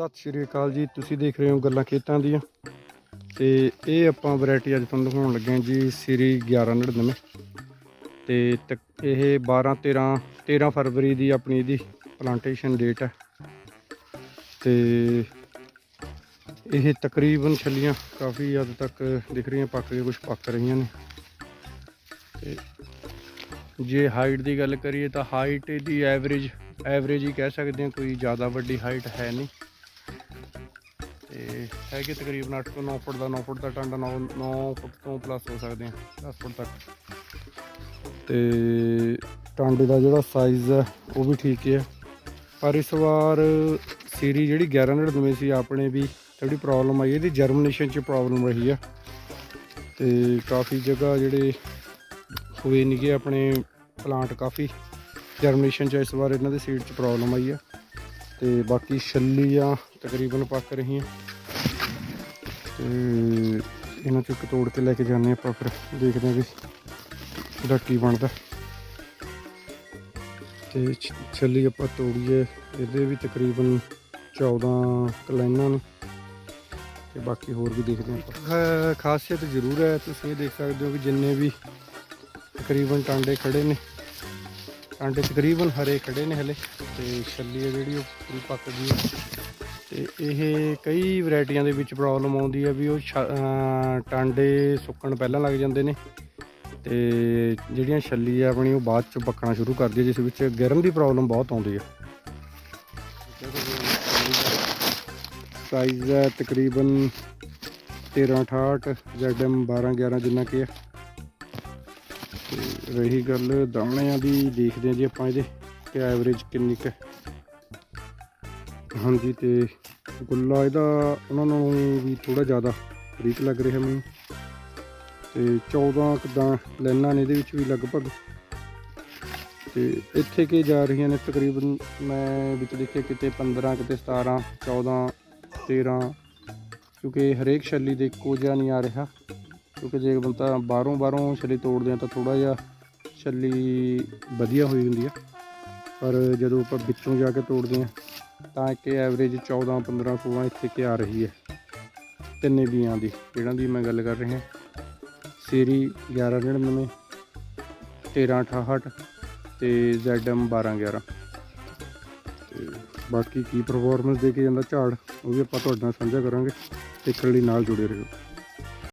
ਸਤਿ ਸ਼੍ਰੀ ਅਕਾਲ ਜੀ। ਤੁਸੀਂ ਦੇਖ ਰਹੇ ਹੋ ਗੱਲਾਂ ਖੇਤਾਂ ਦੀਆਂ। ਤੇ ਇਹ ਆਪਾਂ ਵੈਰਾਈਟੀ ਅੱਜ ਤੁਹਾਨੂੰ ਦਿਖਾਉਣ ਲੱਗੇ ਹਾਂ ਜੀ, ਸੀਰੀ 1199 ਤੇ ਤਕ- ਇਹ 12 13 13 ਫਰਵਰੀ ਦੀ ਆਪਣੀ ਇਹਦੀ ਪਲਾਂਟੇਸ਼ਨ ਡੇਟ ਹੈ। ਤੇ ਇਹ ਤਕਰੀਬਨ ਛੱਲੀਆਂ ਕਾਫੀ ਹੱਦ ਤੱਕ ਦਿਖ ਰਹੀਆਂ, ਪੱਕ ਕੇ ਕੁਝ ਪੱਕ ਰਹੀਆਂ ਨੇ। ਤੇ ਜੇ ਹਾਈਟ ਦੀ ਗੱਲ ਕਰੀਏ ਤਾਂ ਹਾਈਟ ਇਹਦੀ ਐਵਰੇਜ ਐਵਰੇਜ ਹੀ ਕਹਿ ਸਕਦੇ ਹਾਂ, ਕੋਈ ਜ਼ਿਆਦਾ ਵੱਡੀ ਹਾਈਟ ਹੈ ਨਹੀਂ। ਤੇ ਹੈਗੇ ਤਕਰੀਬਨ 8 ਤੋਂ 9 ਫੁੱਟ ਦਾ 9 ਫੁੱਟ ਦਾ ਟਾਂਡਾ 9 9 ਫੁੱਟ ਤੋਂ ਪਲੱਸ ਹੋ ਸਕਦੇ ਆ 10 ਫੁੱਟ ਤੱਕ। ਤੇ ਟਾਂਡੇ ਦਾ ਜਿਹੜਾ ਸਾਈਜ਼ ਹੈ ਉਹ ਵੀ ਠੀਕ ਹੈ ਪਰ ਇਸ ਵਾਰ ਸੀਰੀ ਜਿਹੜੀ 1199 ਸੀ, ਆਪਣੇ ਵੀ ਥੋੜੀ ਪ੍ਰੋਬਲਮ ਆਈ, ਇਹਦੀ ਜਰਮੀਨੇਸ਼ਨ 'ਚ ਪ੍ਰੋਬਲਮ ਰਹੀ ਆ। ਤੇ ਕਾਫੀ ਜਗ੍ਹਾ ਜਿਹੜੇ ਹੋਏ ਨਹੀਂਗੇ ਆਪਣੇ ਪਲਾਂਟ ਕਾਫੀ ਜਰਮੀਨੇਸ਼ਨ 'ਚ, ਇਸ ਵਾਰ ਇਹਨਾਂ ਦੇ ਸੀਡ 'ਚ ਪ੍ਰੋਬਲਮ ਆਈ ਆ। ਤੇ ਬਾਕੀ ਛੱਲੀ ਆ ਤਕਰੀਬਨ ਪੱਕ ਰਹੀਆਂ ਤੇ ਇਹਨਾਂ ਚੋਂ ਇੱਕ ਤੋੜ ਕੇ ਲੈ ਕੇ ਜਾਂਦੇ ਆਪਾਂ ਫਿਰ। ਦੇਖਦੇ ਹਾਂ ਵੀ ਇਹਦਾ ਕੀ ਬਣਦਾ। ਤੇ ਛ- ਛੱਲੀ ਆਪਾਂ ਤੋੜੀਏ। ਇਹਦੇ ਵੀ ਤਕਰੀਬਨ 14 ਕਲੈਨਾਂ ਨੇ। ਤੇ ਬਾਕੀ ਹੋਰ ਵੀ ਦੇਖਦੇ ਹਾਂ ਆਪਾਂ। ਖਾਸੀਅਤ ਜ਼ਰੂਰ ਹੈ। ਤੁਸੀਂ ਇਹ ਦੇਖ ਸਕਦੇ ਹੋ ਕਿ ਜਿੰਨੇ ਵੀ ਤਕਰੀਬਨ ਟਾਂਡੇ ਖੜੇ ਨੇ। ਟਾਂਡੇ ਤਕਰੀਬਨ ਹਰੇ ਖੜੇ ਨੇ ਹਲੇ। ਤੇ ਛੱਲੀ ਹੈ ਜਿਹੜੀ ਉਹ ਪੂਰੀ ਪੱਕ ਗਈ ਹੈ। ਤੇ ਇਹ ਕਈ ਵੈਰਾਈਟੀਆਂ ਦੇ ਵਿੱਚ ਪ੍ਰੋਬਲਮ ਆਉਂਦੀ ਹੈ ਵੀ ਉਹ ਛ- ਟਾਂਡੇ ਸੁੱਕਣ ਪਹਿਲਾਂ ਲੱਗ ਜਾਂਦੇ ਨੇ ਤੇ ਜਿਹੜੀਆਂ ਛੱਲੀ ਆ ਆਪਣੀ ਉਹ ਬਾਅਦ ਚ ਪੱਕਣਾ ਸ਼ੁਰੂ ਕਰਦੀ ਹੈ ਜਿਸ ਵਿੱਚ ਗਿਰਨ ਦੀ ਪ੍ਰੋਬਲਮ ਬਹੁਤ ਆਉਂਦੀ ਹੈ। ਸਾਈਜ਼ ਹੈ ਤਕਰੀਬਨ 1368 ZM 1211 ਜਿੰਨਾ ਕਿ ਹੈ। ਤੇ ਰਹੀ ਗੱਲ ਦਾਣਿਆਂ ਦੀ, ਦੇਖਦੇ ਹਾਂ ਜੀ ਆਪਾਂ ਇਹਦੇ ਕਿ ਐਵਰੇਜ ਕਿੰਨੀ ਕੁ ਹਾਂਜੀ ਤੇ ਗੁੱਲਾ ਇਹਦਾ ਉਹਨਾਂ ਨੂੰ ਵੀ ਥੋੜਾ ਜ਼ਿਆਦਾ ਬਰੀਕ ਲੱਗ ਰਿਹਾ ਮੈਨੂੰ। ਤੇ 14 ਕਿਦਾਂ ਲੈਣਾ ਨੇ ਇਹਦੇ ਵਿੱਚ ਵੀ ਲਗਭਗ। ਤੇ ਇੱਥੇ ਕੀ ਜਾ ਰਹੀਆਂ ਨੇ ਤਕਰੀਬਨ ਮੈਂ ਵਿੱਚ ਦੇਖਿਆ ਕਿਤੇ 15 ਕਿਤੇ 17 14 13 ਕਿਉਂਕਿ ਹਰੇਕ ਛੱਲੀ ਦੇ ਇੱਕੋ ਜਿਹਾ ਨਹੀਂ ਆ ਰਿਹਾ। ਕਿਉਂਕਿ ਜੇ ਬੰਦਾ ਬਾਹਰੋਂ ਬਾਹਰੋਂ ਛੱਲੀ ਤੋੜਦੇ ਆ ਤਾਂ ਥੋੜਾ ਜਿਹਾ ਛੱਲੀ ਵਧੀਆ ਹੋਈ ਹੁੰਦੀ ਆ। ਪਰ ਜਦੋਂ ਆਪਾਂ ਵਿੱਚੋਂ ਜਾ ਕੇ ਤੋੜਦੇ ਆ ਤਾਂ ਇੱਕ ਐਵਰੇਜ 14 15 16 ਇੱਥੇ ਕਿ ਆ ਰਹੀ ਹੈ। ਤਿੰਨੇ ਬੀਆਂ ਦੀ ਜਿਹਨਾਂ ਦੀ ਮੈਂ ਗੱਲ ਕਰ ਰਿਹਾ। ਸੀਰੀ 1199 1368 ਤੇ ZM 1211 ਤੇ ਬਾਕੀ ਕੀ ਪਰਫਾਰਮੈਂਸ ਦੇ ਕੇ ਜਾਂਦਾ ਝਾੜ, ਉਹ ਵੀ ਆਪਾਂ ਤੁਹਾਡੇ ਨਾਲ ਸਾਂਝਾ ਕਰਾਂਗੇ। ਦੇਖਣ ਲਈ ਨਾਲ ਜੁੜੇ ਰਹੋ।